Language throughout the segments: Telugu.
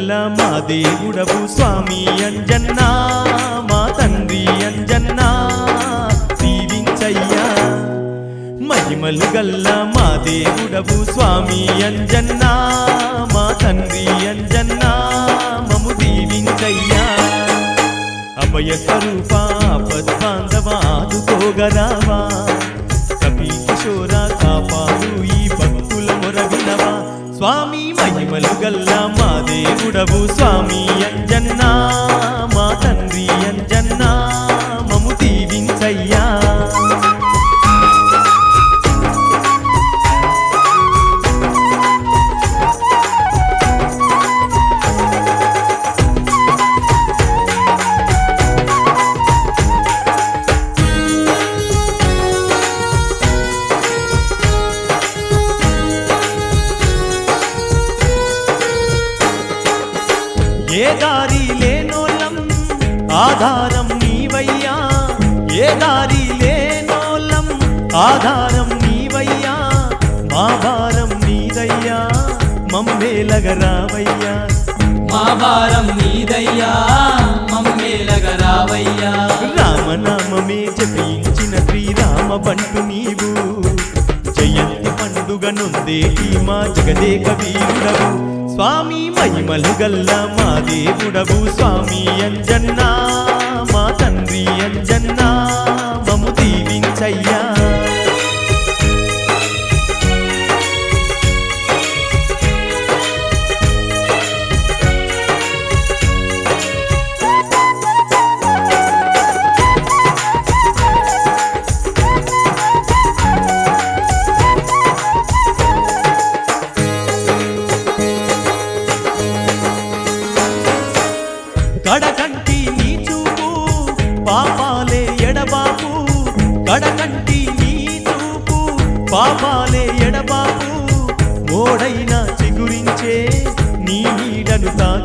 మహిమలు మా దేవుడవు స్వామి అంజన్నా మా తండ్రి అంజన్నా దీవించయ్యా మహిమలు గల్ల మా దేవుడవు స్వామి అంజన్నా మా తండ్రి అంజన్నా మము దీవించయ్యా. అభయ స్వరూప పద్మాంధవ ఆదుకోగరావా కపి కిశోర కాపాడు ఈ భక్తుల మొరవినవా స్వామి మహిమలు గల్ల మా దేవుడవు స్వామి అంజన్నా మా తండ్రి అంజన్నా మము దీవించయ్యా. ఆధారం నీవయ్యా ఏ దారి లేనోళ్ళం. ఆధారం నీవయ్యా మా భారం నీదయ్యా మమ్మేలగరావయ్యా మా భారం నీదయ్యా మమ్మేలగరావయ్యా రామనామమే జపించిన శ్రీరామ బంటు నీవు. జయంతి పండుగ నొందేటి మా జగదేక వీరుడవు. స్వామి మహిమలు గల్ల మా దేవుడవు స్వామి అంజన్నా మా తండ్రి అంజన్నా.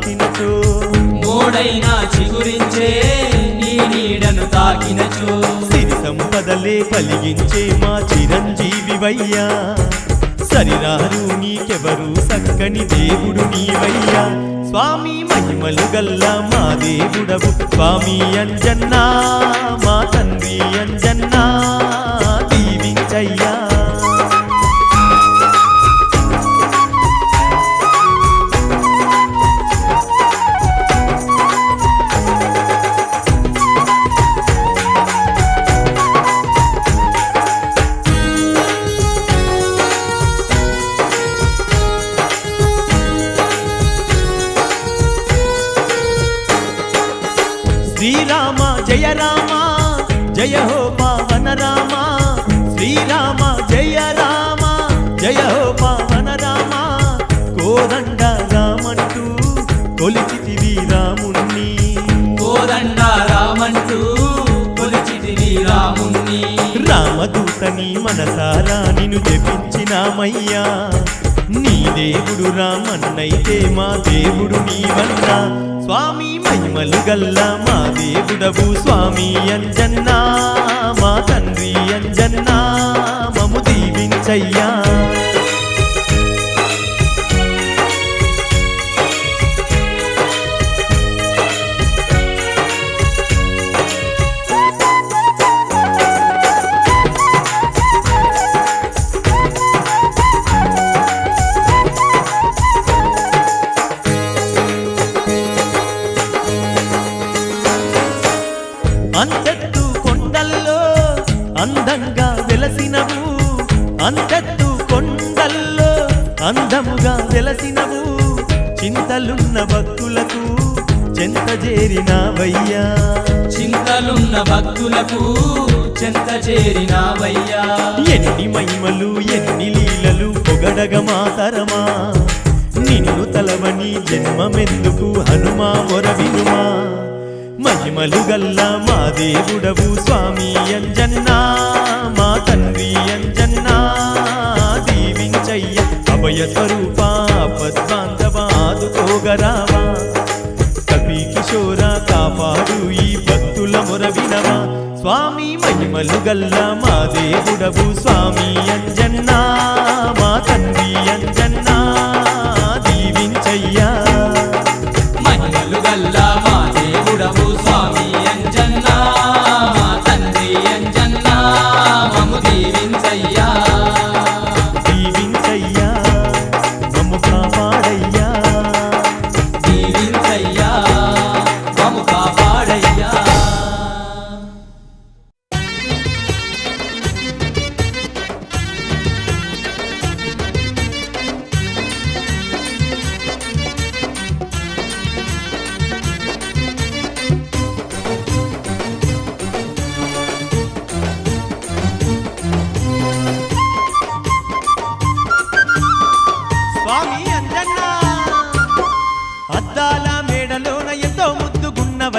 తాకినచో. మోడైనా చిగురించే నీ నీడను తాకినచో. సిరి సంపదలే కలిగించే మా చిరంజీవివయ్యా. సరిరారు నీకెవరు సక్కని దేవుడు నీవయ్యా. స్వామి మహిమలు గల్ల మా దేవుడవు. స్వామి అంజన్నా మా తండ్రి అంజన్నా. శ్రీరామ జయ రామ జయ హో పావన రామ శ్రీరామ జయ రామ జయ హో పావన రామ. కోదండ రామంటూ కొలిచితివి రాముణ్ణి. కోదండ రామంటూ కొలిచితివి రాముణ్ణి. రామదూతని మనసారా నిన్ను జపించినామయ్యా నీ దేవుడు రామన్నైతే మా దేవుడు నీవన్నా. స్వామి మహిమలు గల్ల మా దేవుడవు స్వామి అంజన్నా మా తండ్రి అంజన్నా మము దీవించయ్యా. అందముగా వెలసినవు చింతలున్న భక్తులకు చెంత చేరినావయ్యా. చింతలున్న భక్తులకు చెంత చేరినావయ్యా. ఎన్ని మహిమలు ఎన్ని లీలలు పొగడగ మాతరమా నిన్ను తలవని జన్మమెందుకు హనుమా మొరవినుమా మహిమలు గల్ల మా దేవుడవు స్వామి అంజన్నా మా తండ్రి అంజన్నా. అభయ స్వరూప పద్మాంధవ ఆదుకోగరావా కపి కిశోర కాపాడు ఈ భక్తుల మొరవినవా స్వామి మహిమలు గల్ల మా దేవుడవు స్వామి అంజన్నా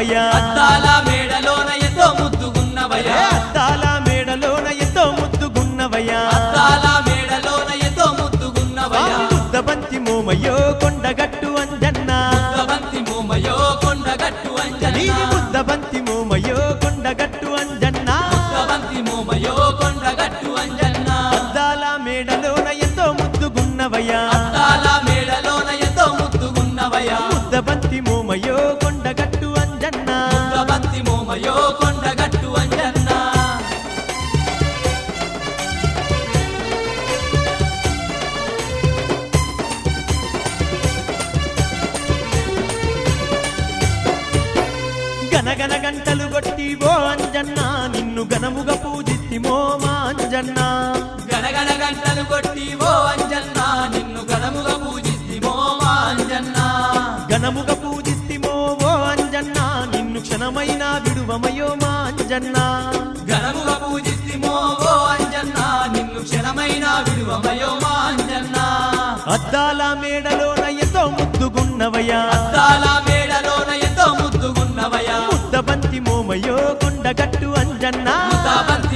ముద్దుగున్నవయ్యా ఓ అంజన్న నిన్ను గణముగా పూజిస్తిమో మా అంజన్న. గనముగా పూజిత్తిమో ఓ అంజన్న నిన్ను క్షణమైన విడువమయో మా అంజన్న. గణముగా పూజిస్తిమో ఓ అంజన్న నిన్ను క్షణమైన విడువమయో మా అంజన్న. అద్దాల మేడలోన ఎంతో ముద్దుగున్నవయ్యా. అద్దాల మేడలోన ఎంతో ముద్దుగున్నవయ్యా. ముద్దబంతి మోమయ్యో కొండగట్టు అంజన్న. ముద్దబంతి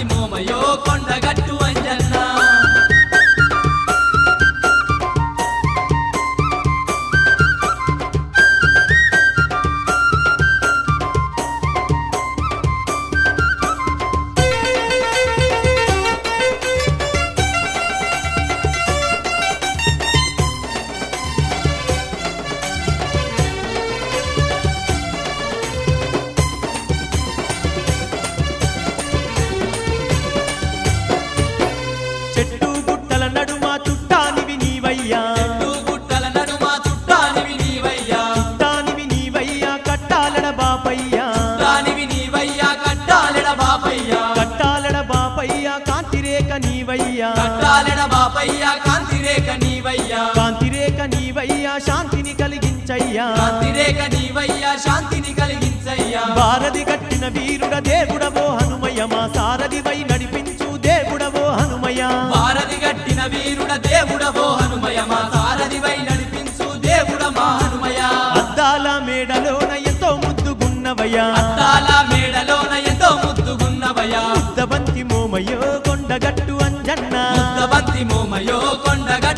కాంతిరేక నీవయ్యా. కట్టాలెడ బాపయ్యా కాంతిరేక నీవయ్యా. కాంతిరేక నీవయ్యా శాంతిని కలిగించయ్యా. కాంతిరేక నీవయ్యా శాంతిని కలిగించయ్యా. భారతి కట్టిన వీరుడ దేవుడవో హనుమయ్య మా సారథివై నడిపించు దేవుడవో హనుమయ్య. భారతి గట్టిన వీరుడ దేవుడవో హనుమయ మోమయో కొండగట్టు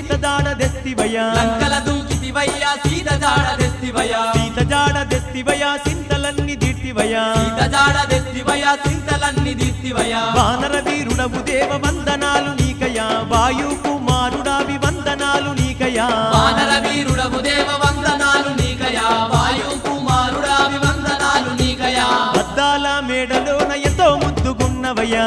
సీత దాడ దెస్తివయ్యా లంకల దూకితివయ్యా సీత జాడ తెస్తివయ్యా సీత జాడ దెస్తివయ్యా సింతలన్నీ దీర్తివయ్యా. సీత జాడ తెస్తివయ్యా సింతలన్నీ దిత్తివయ్యా వానర వీరుడవు దేవ వందనాలు నీకయా వాయు కుమారుడావి వందనాలు నీకయా వానర వీరుడవు దేవ వందనాలు నీకయా వాయు కుమారుడా వందనాలు నీకయా అద్దాల మేడలోన ఎంతో ముద్దుగున్నవయ్యా.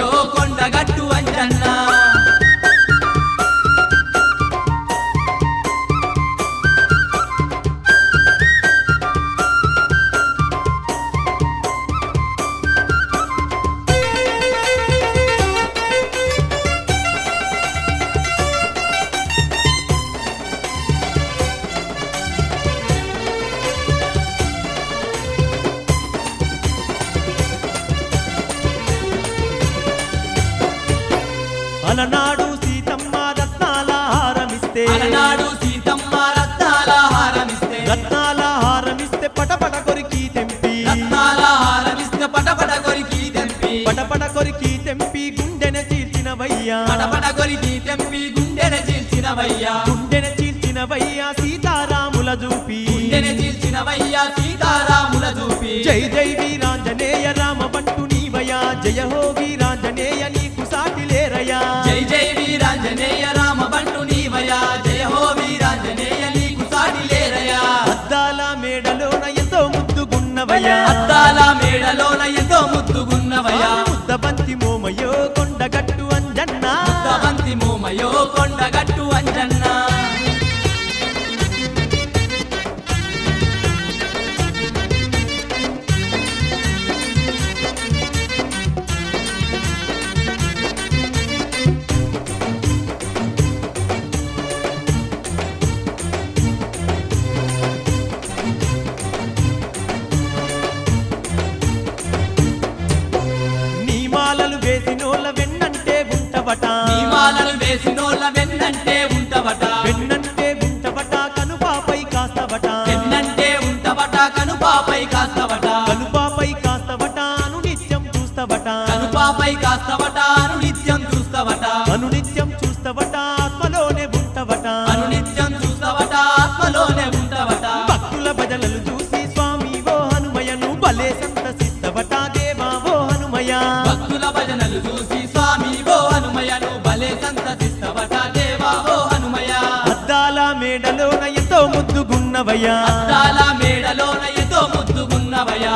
కొండగట్టు చీల్చినవయ్యా తెంపి గుండెన చీల్చినవయ్యా. గుండెన చీల్చినవయ్యా సీతారాముల చూపి గుండెన చీల్చినవయ్యా సీతారాముల చూపి జై జై కనుపాపై కాస్తవట కనుపాపై కాస్తబట అను నిత్యం కనుపాపై కాస్తవట అను నిత్యం చూస్తవట అను నిత్యం చూస్తబట ఆత్మలోనే ఉంటబట. అనునిత్యం చూస్తవట ఆత్మలోనే ఉంటవట భక్తుల భజనలు చూసి స్వామి ఓ హనుమయను భలే సంతసిస్తబట. దేవా ఓ హనుమయ భక్తుల భజనలు చూసి స్వామి ఓ హనుమయను భలే సంతతిస్తవట దేవా ఓ హనుమయ అద్దాల మేడలోన ఎంతో ముద్దుగున్నవయ్యా. అద్దాల మేడలోన భయా